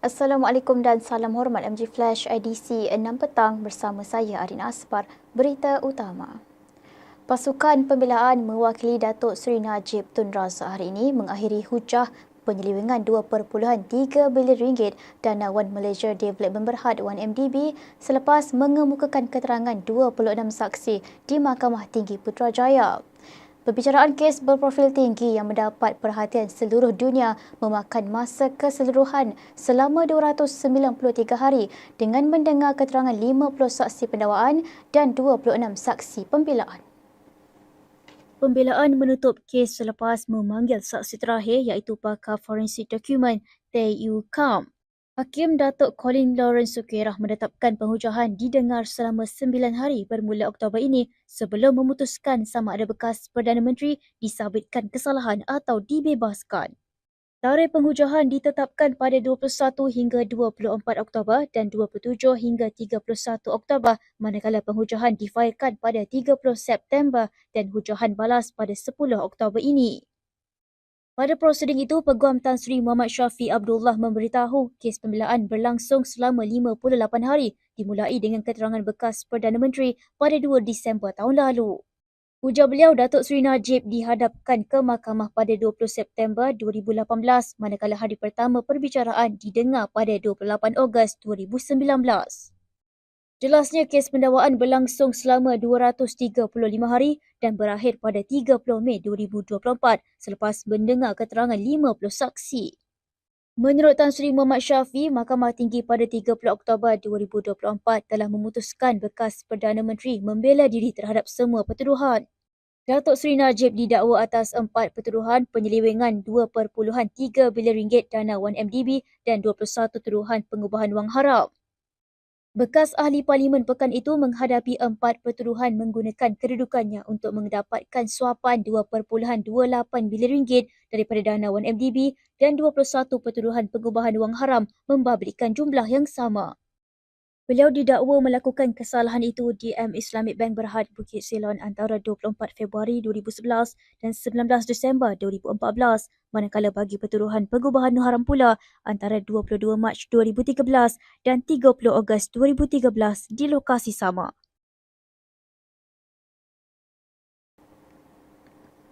Assalamualaikum dan salam hormat MG Flash IDC 6 petang bersama saya Arina Asfar. Berita utama. Pasukan pembelaan mewakili Datuk Seri Najib Tun Razak hari ini mengakhiri hujah penyelewengan 2.3 bilion ringgit dana Wan Malaysia Development Berhad 1MDB selepas mengemukakan keterangan 26 saksi di Mahkamah Tinggi Putrajaya. Pembicaraan kes berprofil tinggi yang mendapat perhatian seluruh dunia memakan masa keseluruhan selama 293 hari dengan mendengar keterangan 50 saksi pendakwaan dan 26 saksi pembelaan. Pembelaan menutup kes selepas memanggil saksi terakhir iaitu pakar forensik dokumen Tay Yu Kam. Hakim Datuk Colin Lawrence Sukirah menetapkan penghujahan didengar selama sembilan hari bermula Oktober ini sebelum memutuskan sama ada bekas Perdana Menteri disabitkan kesalahan atau dibebaskan. Tarikh penghujahan ditetapkan pada 21 hingga 24 Oktober dan 27 hingga 31 Oktober manakala penghujahan difailkan pada 30 September dan hujahan balas pada 10 Oktober ini. Pada prosiding itu, Peguam Tan Sri Muhammad Syafi Abdullah memberitahu kes pembelaan berlangsung selama 58 hari dimulai dengan keterangan bekas Perdana Menteri pada 2 Disember tahun lalu. Ujar beliau, Datuk Seri Najib dihadapkan ke mahkamah pada 20 September 2018 manakala hari pertama perbicaraan didengar pada 28 Ogos 2019. Jelasnya kes pendakwaan berlangsung selama 235 hari dan berakhir pada 30 Mei 2024 selepas mendengar keterangan 50 saksi. Menurut Tan Sri Muhammad Syafi, Mahkamah Tinggi pada 30 Oktober 2024 telah memutuskan bekas Perdana Menteri membela diri terhadap semua pertuduhan. Datuk Seri Najib didakwa atas empat pertuduhan penyelewengan 2.3 bilion ringgit dana 1MDB dan 21 tuduhan pengubahan wang haram. Bekas ahli parlimen pekan itu menghadapi empat pertuduhan menggunakan kedudukannya untuk mendapatkan suapan 2.28 bilion ringgit daripada dana 1MDB dan 21 pertuduhan pengubahan wang haram membabitkan jumlah yang sama. Beliau didakwa melakukan kesalahan itu di M Islamic Bank Berhad Bukit Silon antara 24 Februari 2011 dan 19 Disember 2014 manakala bagi pertuduhan pengubahan haram pula antara 22 Mac 2013 dan 30 Ogos 2013 di lokasi sama.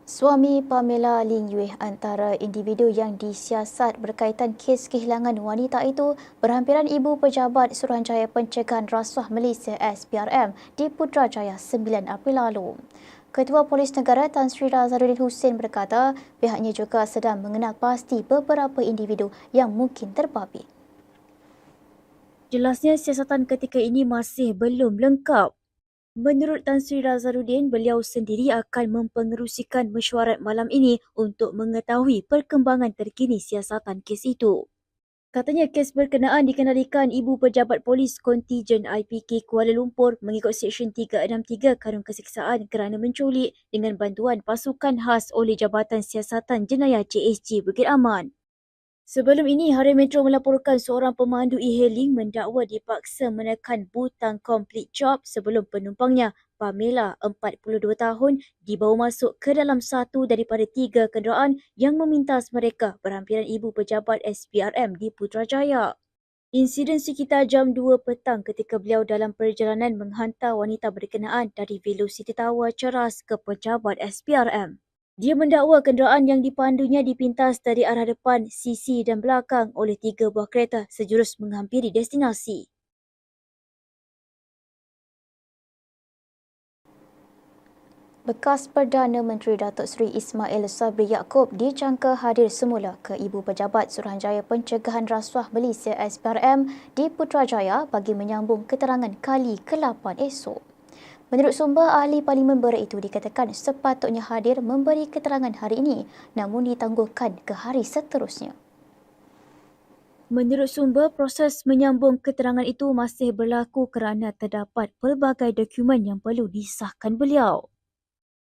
Suami Pamela Ling Yue antara individu yang disiasat berkaitan kes kehilangan wanita itu berhampiran ibu pejabat Suruhanjaya Pencegahan Rasuah Malaysia SPRM di Putrajaya 9 April lalu. Ketua Polis Negara Tan Sri Razaruddin Hussein berkata pihaknya juga sedang mengenal pasti beberapa individu yang mungkin terbabit. Jelasnya siasatan ketika ini masih belum lengkap. Menurut Tan Sri Razaruddin, beliau sendiri akan mempengerusikan mesyuarat malam ini untuk mengetahui perkembangan terkini siasatan kes itu. Katanya kes berkenaan dikenalikan Ibu Pejabat Polis Kontijen IPK Kuala Lumpur mengikut Seksyen 363 Karun Kesiksaan kerana menculik dengan bantuan pasukan khas oleh Jabatan Siasatan Jenayah JSG Bukit Aman. Sebelum ini, Harian Metro melaporkan seorang pemandu e-hailing mendakwa dipaksa menekan butang complete job sebelum penumpangnya, Pamela, 42 tahun, dibawa masuk ke dalam satu daripada tiga kenderaan yang memintas mereka berhampiran ibu pejabat SPRM di Putrajaya. Insiden sekitar jam 2 petang ketika beliau dalam perjalanan menghantar wanita berkenaan dari Velocity Tower Ceras ke pejabat SPRM. Dia mendakwa kenderaan yang dipandunya dipintas dari arah depan, sisi dan belakang oleh tiga buah kereta sejurus menghampiri destinasi. Bekas Perdana Menteri Datuk Seri Ismail Sabri Yaakob dijangka hadir semula ke Ibu Pejabat Suruhanjaya Pencegahan Rasuah Malaysia SPRM di Putrajaya bagi menyambung keterangan kali ke-8 esok. Menurut sumber ahli parlimen Berat itu dikatakan sepatutnya hadir memberi keterangan hari ini namun ditangguhkan ke hari seterusnya. Menurut sumber, proses menyambung keterangan itu masih berlaku kerana terdapat pelbagai dokumen yang perlu disahkan beliau.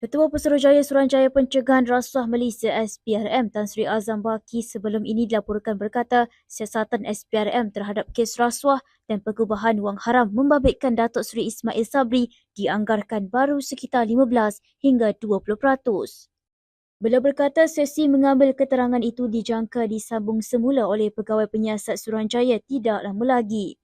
Ketua Pesuruhjaya Suruhanjaya Pencegahan Rasuah Malaysia SPRM Tan Sri Azam Baki sebelum ini dilaporkan berkata siasatan SPRM terhadap kes rasuah dan pengubahan wang haram membabitkan Datuk Seri Ismail Sabri dianggarkan baru sekitar 15 hingga 20%. Beliau berkata sesi mengambil keterangan itu dijangka disambung semula oleh Pegawai Penyiasat Suruhanjaya tidak lama lagi.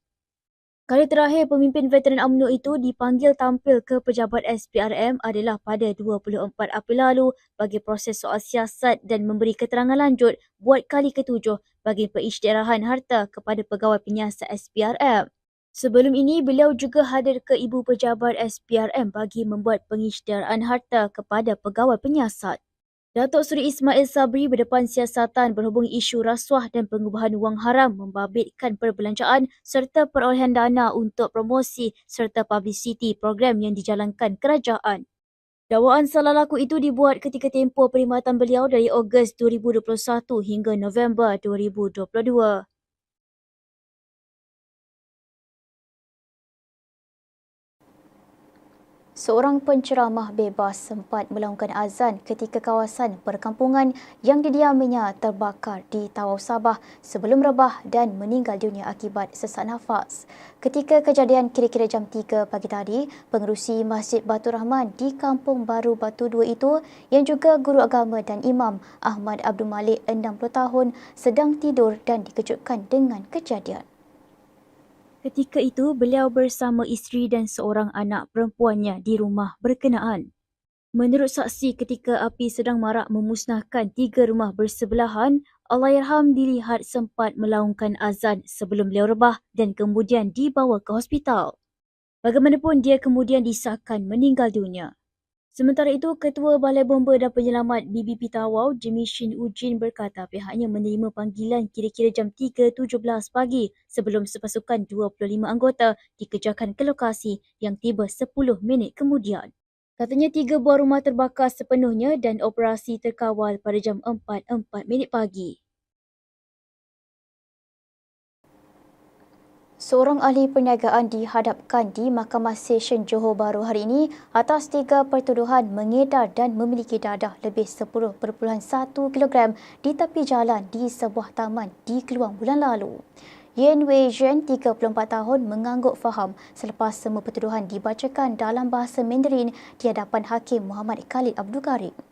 Kali terakhir pemimpin veteran UMNO itu dipanggil tampil ke pejabat SPRM adalah pada 24 April lalu bagi proses soal siasat dan memberi keterangan lanjut buat kali ketujuh bagi pengisytiharan harta kepada pegawai penyiasat SPRM. Sebelum ini, beliau juga hadir ke ibu pejabat SPRM bagi membuat pengisytiharan harta kepada pegawai penyiasat. Datuk Seri Ismail Sabri berdepan siasatan berhubung isu rasuah dan pengubahan wang haram membabitkan perbelanjaan serta perolehan dana untuk promosi serta publicity program yang dijalankan kerajaan. Dakwaan salah laku itu dibuat ketika tempoh perkhidmatan beliau dari Ogos 2021 hingga November 2022. Seorang penceramah bebas sempat melaungkan azan ketika kawasan perkampungan yang didiaminya terbakar di Tawau Sabah sebelum rebah dan meninggal dunia akibat sesak nafas. Ketika kejadian kira-kira jam 3 pagi tadi, pengerusi Masjid Batu Rahman di Kampung Baru Batu 2 itu yang juga guru agama dan imam Ahmad Abdul Malik 60 tahun sedang tidur dan dikejutkan dengan kejadian. Ketika itu, beliau bersama isteri dan seorang anak perempuannya di rumah berkenaan. Menurut saksi ketika api sedang marak memusnahkan tiga rumah bersebelahan, Allahyarham dilihat sempat melaungkan azan sebelum beliau rebah dan kemudian dibawa ke hospital. Bagaimanapun dia kemudian disahkan meninggal dunia. Sementara itu, Ketua Balai Bomba dan Penyelamat BBP Tawau, Jimmy Shin Ujin berkata pihaknya menerima panggilan kira-kira jam 3.17 pagi sebelum sepasukan 25 anggota dikejarkan ke lokasi yang tiba 10 minit kemudian. Katanya tiga buah rumah terbakar sepenuhnya dan operasi terkawal pada jam 4.04 minit pagi. Seorang ahli perniagaan dihadapkan di Mahkamah Session Johor Bahru hari ini atas tiga pertuduhan mengedar dan memiliki dadah lebih 10.1 kg di tepi jalan di sebuah taman di Keluang bulan lalu. Yen Wei Zhen, 34 tahun, mengangguk faham selepas semua pertuduhan dibacakan dalam bahasa Mandarin di hadapan Hakim Muhammad Khalid Abdul Karim.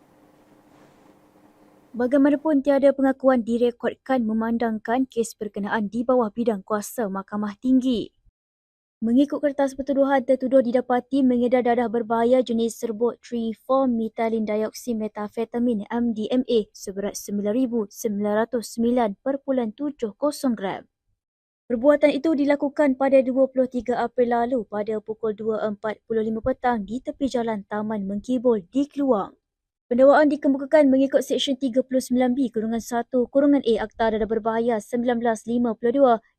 Bagaimanapun tiada pengakuan direkodkan memandangkan kes berkenaan di bawah bidang kuasa Mahkamah Tinggi. Mengikut kertas pertuduhan, tertuduh didapati mengedar dadah berbahaya jenis serbuk 3,4-methylen dioksimetafetamin MDMA seberat 9,909.70 gram. Perbuatan itu dilakukan pada 23 April lalu pada pukul 2.45 petang di tepi jalan Taman Mengkibul di Keluang. Pendakwaan dikemukakan mengikut Seksyen 39B Kurungan 1 Kurungan A Akta Dadah Berbahaya 1952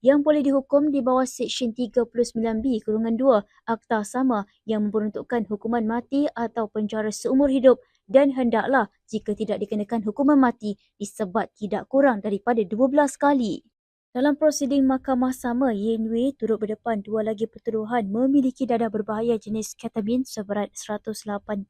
yang boleh dihukum di bawah Seksyen 39B Kurungan 2 Akta sama yang memperuntukkan hukuman mati atau penjara seumur hidup dan hendaklah jika tidak dikenakan hukuman mati disebat tidak kurang daripada 12 kali. Dalam prosiding mahkamah sama, Yen Wei turut berdepan dua lagi pertuduhan memiliki dadah berbahaya jenis ketamin seberat 185.80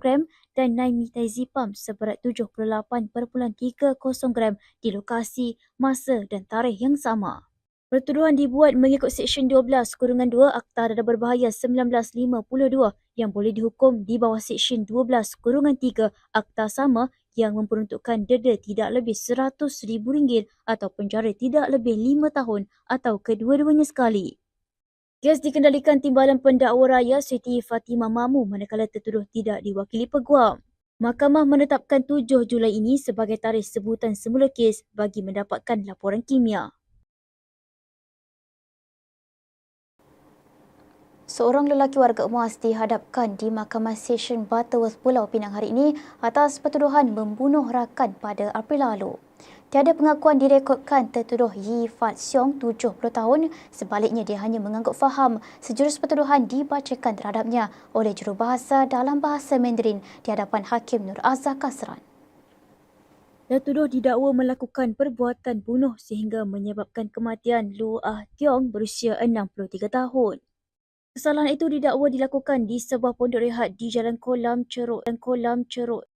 gram dan 9-metazepam seberat 78.30 gram di lokasi, masa dan tarikh yang sama. Pertuduhan dibuat mengikut Seksyen 12 Kurungan 2 Akta Dadah Berbahaya 1952 yang boleh dihukum di bawah Seksyen 12 Kurungan 3 Akta sama yang memperuntukkan deda tidak lebih RM100,000 atau penjara tidak lebih 5 tahun atau kedua-duanya sekali. Kes dikendalikan Timbalan Pendakwa Raya Siti Fatimah Mamu manakala tertuduh tidak diwakili peguam. Mahkamah menetapkan 7 Julai ini sebagai tarikh sebutan semula kes bagi mendapatkan laporan kimia. Seorang lelaki warga emas dihadapkan di Mahkamah Session Butterworth Pulau Pinang hari ini atas pertuduhan membunuh rakan pada April lalu. Tiada pengakuan direkodkan tertuduh Yi Fat Siong, 70 tahun. Sebaliknya, dia hanya mengangguk faham sejurus pertuduhan dibacakan terhadapnya oleh jurubahasa dalam bahasa Mandarin di hadapan Hakim Nur Azhar Kasran. Tertuduh didakwa melakukan perbuatan bunuh sehingga menyebabkan kematian Lu Ah Tiong berusia 63 tahun. Kesalahan itu didakwa dilakukan di sebuah pondok rehat di Jalan Kolam Ceruk dan Kolam Ceruk.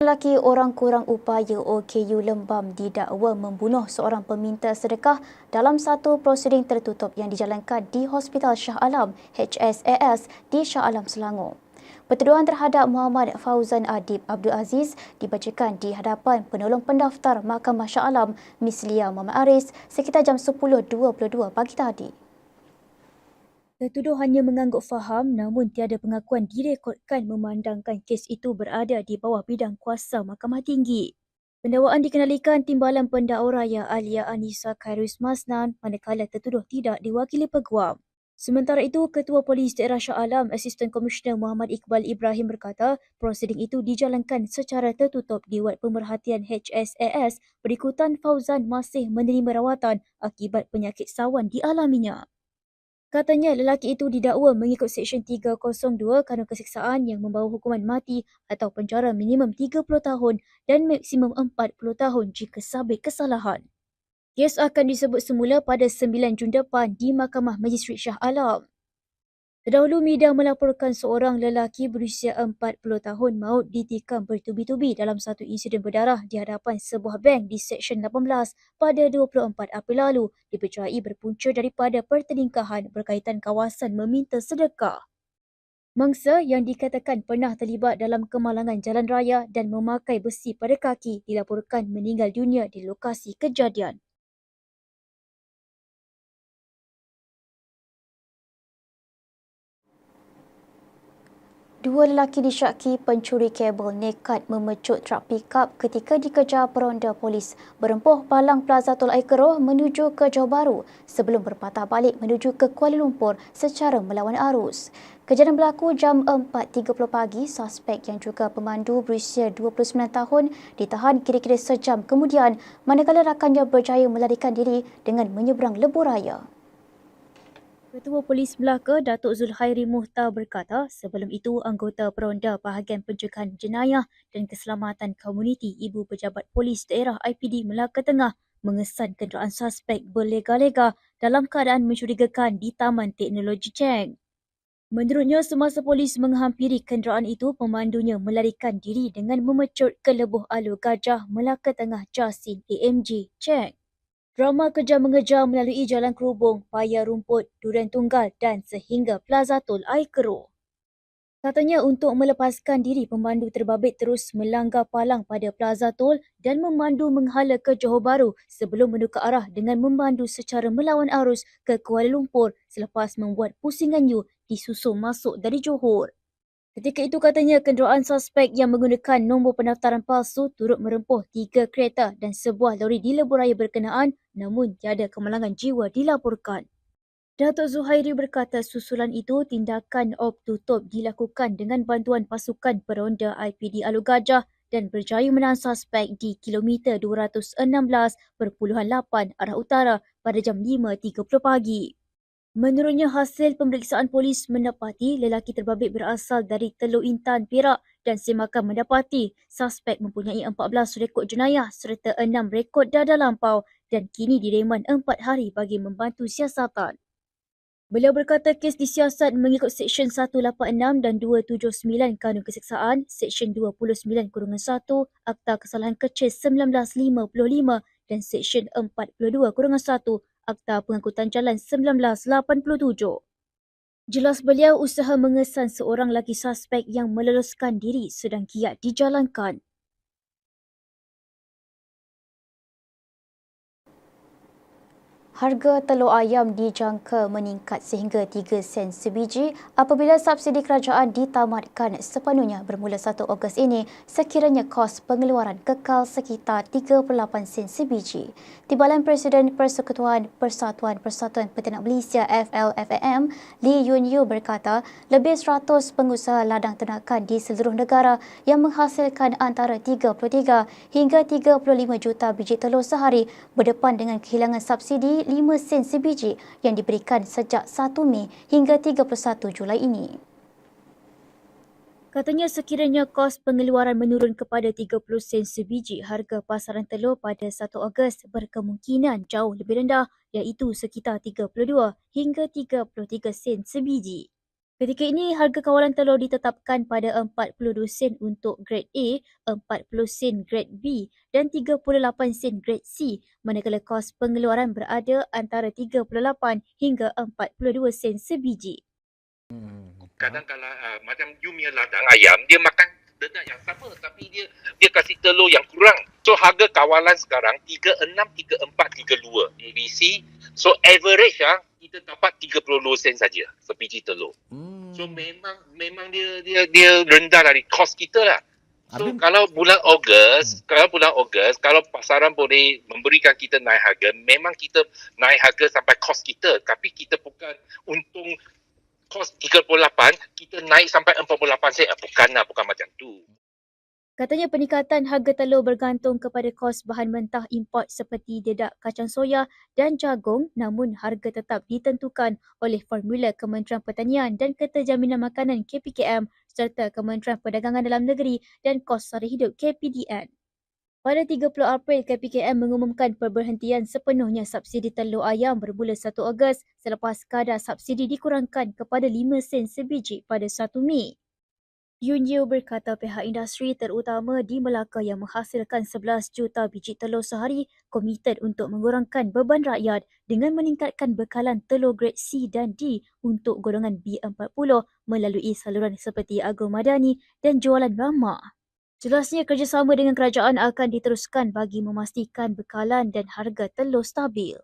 Lelaki orang kurang upaya OKU Lembam didakwa membunuh seorang peminta sedekah dalam satu prosiding tertutup yang dijalankan di Hospital Shah Alam HSAS di Shah Alam Selangor. Pertuduhan terhadap Muhammad Fauzan Adib Abdul Aziz dibacakan di hadapan penolong pendaftar Mahkamah Shah Alam Mislia Muhammad Aris sekitar jam 10.22 pagi tadi. Tertuduh hanya mengangguk faham namun tiada pengakuan direkodkan memandangkan kes itu berada di bawah bidang kuasa Mahkamah Tinggi. Pendakwaan dikenalikan Timbalan Pendakwa Raya Alia Anissa Khairus Masnan manakala tertuduh tidak diwakili peguam. Sementara itu, Ketua Polis Daerah Shah Alam, Asisten Komisioner Muhammad Iqbal Ibrahim berkata, prosiding itu dijalankan secara tertutup di Wad Pemerhatian HSAS berikutan Fauzan masih menerima rawatan akibat penyakit sawan dialaminya. Katanya lelaki itu didakwa mengikut Seksyen 302 Kanun Keseksaan yang membawa hukuman mati atau penjara minimum 30 tahun dan maksimum 40 tahun jika sabit kesalahan. Kes akan disebut semula pada 9 Jun depan di Mahkamah Magistrate Shah Alam. Terdahulu media melaporkan seorang lelaki berusia 40 tahun maut ditikam bertubi-tubi dalam satu insiden berdarah di hadapan sebuah bank di Seksyen 18 pada 24 April lalu dipercayai berpunca daripada pertelingkahan berkaitan kawasan meminta sedekah. Mangsa yang dikatakan pernah terlibat dalam kemalangan jalan raya dan memakai besi pada kaki dilaporkan meninggal dunia di lokasi kejadian. Dua lelaki disyaki pencuri kabel nekat memecut truk pikap ketika dikejar peronda polis berempuh Palang Plaza Tol Air Keroh menuju ke Johor Bahru sebelum berpatah balik menuju ke Kuala Lumpur secara melawan arus. Kejadian berlaku jam 4.30 pagi. Suspek yang juga pemandu berusia 29 tahun ditahan kira-kira sejam kemudian manakala rakannya berjaya melarikan diri dengan menyeberang lebuh raya. Ketua Polis Melaka Datuk Zulhairi Muhtar berkata sebelum itu anggota peronda bahagian pencegahan jenayah dan keselamatan komuniti Ibu Pejabat Polis Daerah IPD Melaka Tengah mengesan kenderaan suspek berlega-lega dalam keadaan mencurigakan di Taman Teknologi Cheng. Menurutnya semasa polis menghampiri kenderaan itu pemandunya melarikan diri dengan memecut ke lebuh alu gajah Melaka Tengah Jasin AMG Cheng. Drama kejar-mengejar melalui jalan kerubung, paya rumput, durian tunggal dan sehingga Plaza Tol Air Keruh. Katanya untuk melepaskan diri, pemandu terbabit terus melanggar palang pada Plaza Tol dan memandu menghala ke Johor Bahru sebelum menukar arah dengan memandu secara melawan arus ke Kuala Lumpur selepas membuat pusingan U disusul masuk dari Johor. Ketika itu katanya kenderaan suspek yang menggunakan nombor pendaftaran palsu turut merempuh tiga kereta dan sebuah lori di lebuh raya berkenaan namun tiada kemalangan jiwa dilaporkan. Datuk Zuhairi berkata susulan itu tindakan op tutup dilakukan dengan bantuan pasukan peronda IPD Alu Gajah dan berjaya menahan suspek di kilometer 216.8 arah utara pada jam 5.30 pagi. Menurutnya hasil pemeriksaan polis mendapati lelaki terbabit berasal dari Teluk Intan, Perak dan semakan mendapati suspek mempunyai 14 rekod jenayah serta 6 rekod dadah lampau dan kini direman 4 hari bagi membantu siasatan. Beliau berkata kes disiasat mengikut Seksyen 186 dan 279 Kanun Keseksaan, Seksyen 29-1 Akta Kesalahan Kecil 1955 dan Seksyen 42-1 Akta Pengangkutan Jalan 1987. Jelas beliau usaha mengesan seorang lagi suspek yang meloloskan diri sedang kiat dijalankan. Harga telur ayam dijangka meningkat sehingga 3 sen sebiji apabila subsidi kerajaan ditamatkan sepenuhnya bermula 1 Ogos ini sekiranya kos pengeluaran kekal sekitar 38 sen sebiji. Timbalan Presiden Persekutuan Persatuan Persatuan Peternak Malaysia FLFAM Lee Yun Yu berkata lebih 100 pengusaha ladang ternakan di seluruh negara yang menghasilkan antara 33 hingga 35 juta biji telur sehari berdepan dengan kehilangan subsidi 5 sen sebiji yang diberikan sejak 1 Mei hingga 31 Julai ini. Katanya sekiranya kos pengeluaran menurun kepada 30 sen sebiji, harga pasaran telur pada 1 Ogos berkemungkinan jauh lebih rendah iaitu sekitar 32 hingga 33 sen sebiji. Ketika ini, harga kawalan telur ditetapkan pada 42 sen untuk grade A, 40 sen grade B dan 38 sen grade C manakala kos pengeluaran berada antara 38 hingga 42 sen sebiji. Hmm. Kadang kalau uh, macam you punya ladang ayam, dia makan dedak yang sama tapi dia dia kasih telur yang kurang. So harga kawalan sekarang 36, 34, 32 ABC. So average ah kita dapat 30 sen saja sebiji telur. Hmm. So memang memang dia dia dia rendah dari kos kita lah. So Habis- kalau bulan Ogos, hmm. kalau bulan Ogos, kalau pasaran boleh memberikan kita naik harga, memang kita naik harga sampai kos kita. Tapi kita bukan untung kos 38, kita naik sampai 48 sen. Ah, Bukan lah, bukan macam tu. Katanya peningkatan harga telur bergantung kepada kos bahan mentah import seperti dedak kacang soya dan jagung namun harga tetap ditentukan oleh formula Kementerian Pertanian dan Keterjaminan Makanan KPKM serta Kementerian Perdagangan Dalam Negeri dan Kos Sara Hidup KPDN. Pada 30 April, KPKM mengumumkan perberhentian sepenuhnya subsidi telur ayam bermula 1 Ogos selepas kadar subsidi dikurangkan kepada 5 sen sebiji pada 1 Mei. Yun Yew berkata pihak industri terutama di Melaka yang menghasilkan 11 juta biji telur sehari komited untuk mengurangkan beban rakyat dengan meningkatkan bekalan telur grade C dan D untuk golongan B40 melalui saluran seperti Agro Madani dan jualan ramah. Jelasnya kerjasama dengan kerajaan akan diteruskan bagi memastikan bekalan dan harga telur stabil.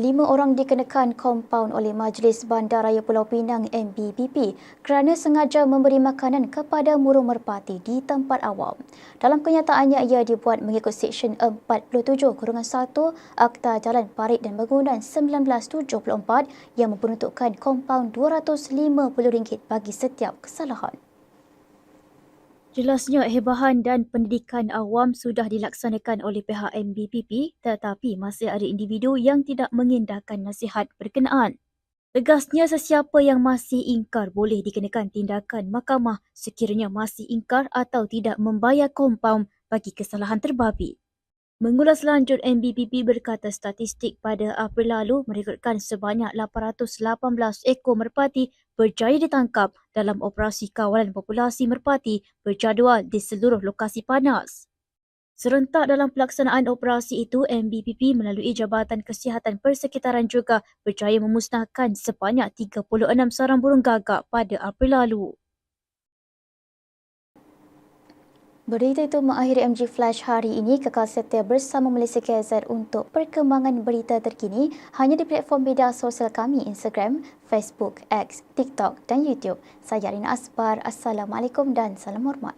Lima orang dikenakan kompaun oleh Majlis Bandaraya Pulau Pinang MBBP kerana sengaja memberi makanan kepada burung merpati di tempat awam. Dalam kenyataannya, ia dibuat mengikut Seksyen 47-1 Akta Jalan Parit dan Bangunan 1974 yang memperuntukkan kompaun RM250 bagi setiap kesalahan. Jelasnya hebahan dan pendidikan awam sudah dilaksanakan oleh pihak MBPP tetapi masih ada individu yang tidak mengindahkan nasihat berkenaan. Tegasnya sesiapa yang masih ingkar boleh dikenakan tindakan mahkamah sekiranya masih ingkar atau tidak membayar kompaun bagi kesalahan terbabit. Mengulas lanjut, MBPP berkata statistik pada April lalu merekodkan sebanyak 818 ekor merpati berjaya ditangkap dalam operasi kawalan populasi merpati berjadual di seluruh lokasi panas. Serentak dalam pelaksanaan operasi itu, MBPP melalui Jabatan Kesihatan Persekitaran juga berjaya memusnahkan sebanyak 36 sarang burung gagak pada April lalu. Berita itu mengakhiri MG Flash hari ini. Kekal setia bersama Malaysia KZ untuk perkembangan berita terkini hanya di platform media sosial kami Instagram, Facebook, X, TikTok dan YouTube. Saya Rina Asbar. Assalamualaikum dan salam hormat.